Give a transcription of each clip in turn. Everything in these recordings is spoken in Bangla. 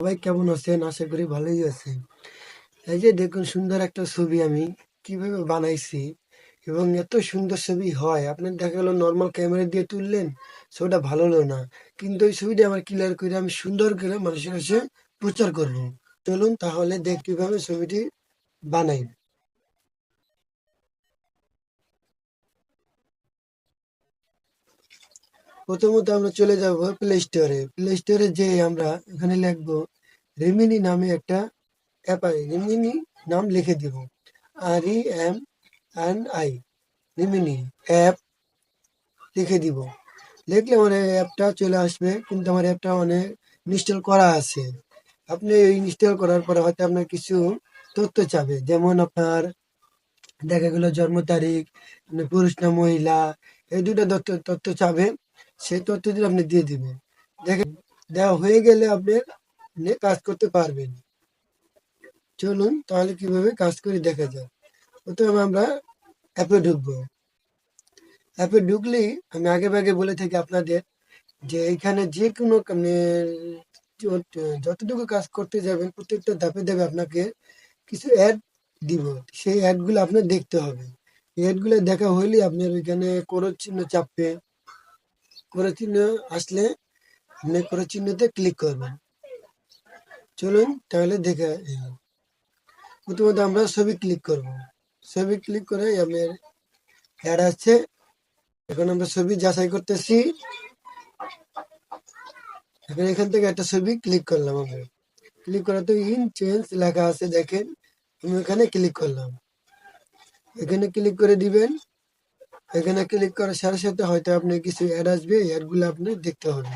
সবাই কেমন আছেন? আশা করি ভালোই আছে এই যে দেখুন, সুন্দর একটা ছবি আমি কীভাবে বানাইছি এবং এত সুন্দর ছবি হয়। আপনার দেখা গেলো নর্মাল ক্যামেরা দিয়ে তুললেন, ছবিটা ভালো হলো না। কিন্তু ওই ছবিটা আমার ক্লিয়ার করে আমি সুন্দর করে মানুষের কাছে প্রচার করব। চলুন তাহলে দেখ কীভাবে ছবিটি বানাই। প্রথমত আমরা চলে যাব প্লে স্টোরে প্লে স্টোরে যে আমরা এখানে লিখব রেমিনি নামে একটা অ্যাপ আছে। রিমিনি নাম লিখে দিব। আর E M N I Remini app লিখে দিব। লিখলে এই অ্যাপটা চলে আসবে, কিন্তু আমার অ্যাপটা অনেক ইনস্টল করা আছে। আপনি ইনস্টল করার পরে হয়তো আপনার কিছু তথ্য চাবে। যেমন আপনার দেখা গেল জন্ম তারিখ পুরুষ না মহিলা, এই দুটো তথ্য তথ্য চাবে। সেই তথ্য দিয়ে আপনি দিয়ে দিবেন, দেখেন, দেওয়া হয়ে গেলে আপনি কাজ করতে পারবেন। চলুন, তাহলে কীভাবে কাজ করে দেখা যায়। প্রথমে আমরা অ্যাপে ঢুকবো। অ্যাপে ঢুকলেই আমি আগে ভাগে বলে থাকি আপনাদের যে এখানে যে কোনো মানে যতটুকু কাজ করতে যাবেন, প্রত্যেকটা ধাপে ধাপে আপনাকে কিছু অ্যাড দিব। সেই অ্যাডগুলো আপনার দেখতে হবে। অ্যাডগুলো দেখা হইলে আপনার ওইখানে করো চিহ্ন চাপবে। করো চিহ্ন আসলে আপনি করো চিহ্নতে ক্লিক করবেন। চলুন তাহলে দেখে প্রথমত আমরা ছবি ক্লিক করব। ছবি ক্লিক করে আমার অ্যাড আসছে এখন আমরা ছবি যাচাই করতেছি। এখন এখান থেকে একটা ছবি ক্লিক করলাম আমরা ক্লিক করার তো ইন চেঞ্জ লেখা আছে, দেখেন। আমি এখানে ক্লিক করলাম। এখানে ক্লিক করে দিবেন। এখানে ক্লিক করার সাথে সাথে হয়তো আপনি কিছু অ্যাড আসবে অ্যাডগুলো আপনি দেখতে হবে।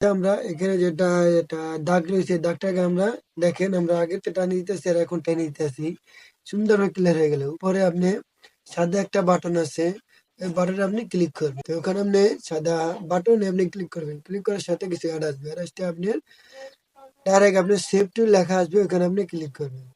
আমরা এখানে যেটা, এটা দাগ রয়েছে দাগটাকে আমরা দেখেন, আমরা আগে তো টানি দিতেছি আর এখন টেনে দিতেছি সুন্দরভাবে ক্লিয়ার হয়ে গেল। উপরে আপনি সাদা একটা বাটন আছে, এই বাটনে আপনি ক্লিক করবেন। তো ওখানে আপনি সাদা বাটনে আপনি ক্লিক করবেন। ক্লিক করার সাথে কিছু অ্যাড আসবে। অ্যাড আসতে আপনি ডাইরেক্ট আপনি সেভ টু লেখা আসবে, ওখানে আপনি ক্লিক করবেন।